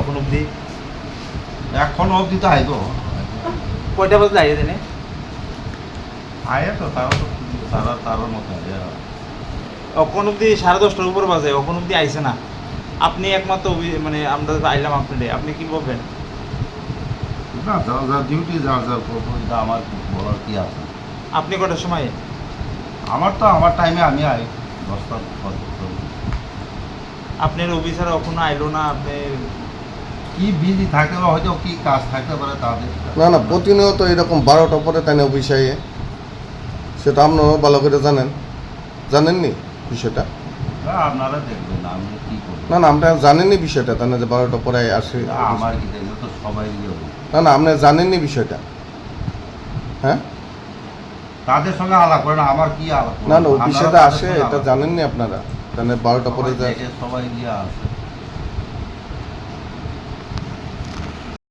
এখন অবধি। এখন অবধি তো আইব। কয়টা বাজলে আইয়ে দেনে আয়ে তো তারা তো তারা তার মতো আয়ে এখন অবধি সাড়ে দশটার উপর বাজে এখন অবধি আইছে না। আপনি একমাত্র মানে আমরা আইলাম আপনি কি বলবেন? না যার যার ডিউটি যার যার করব এটা আমার বলার কি আছে। আপনি কটার সময়? আমার তো আমার টাইমে আমি আই দশটা পর। আপনার অফিসার এখনও আইলো না? আপনি কি বিজি থাকতে পারে হয়তো কি কাজ থাকতে পারে তাদের? না না প্রতিনিয়ত এরকম বারোটা পরে তাই না অফিসে সেটা আপনারাও ভালো করে জানেন। জানেননি বিষয়টা? না, আপনারা দেখবেন আমি কি না না আপনারা জানেননি বিষয়টা তাই না যে বারোটা পরে আসে আমার কি তো সবাই না না আপনি জানেননি বিষয়টা? হ্যাঁ? তাদের সঙ্গে আলাপ করে না আমার কি আলাপ না না আপনারা অফিসে আসে এটা জানেননি আপনারা? তাহলে বারোটা পরে যায় সবাই গিয়ে আসে।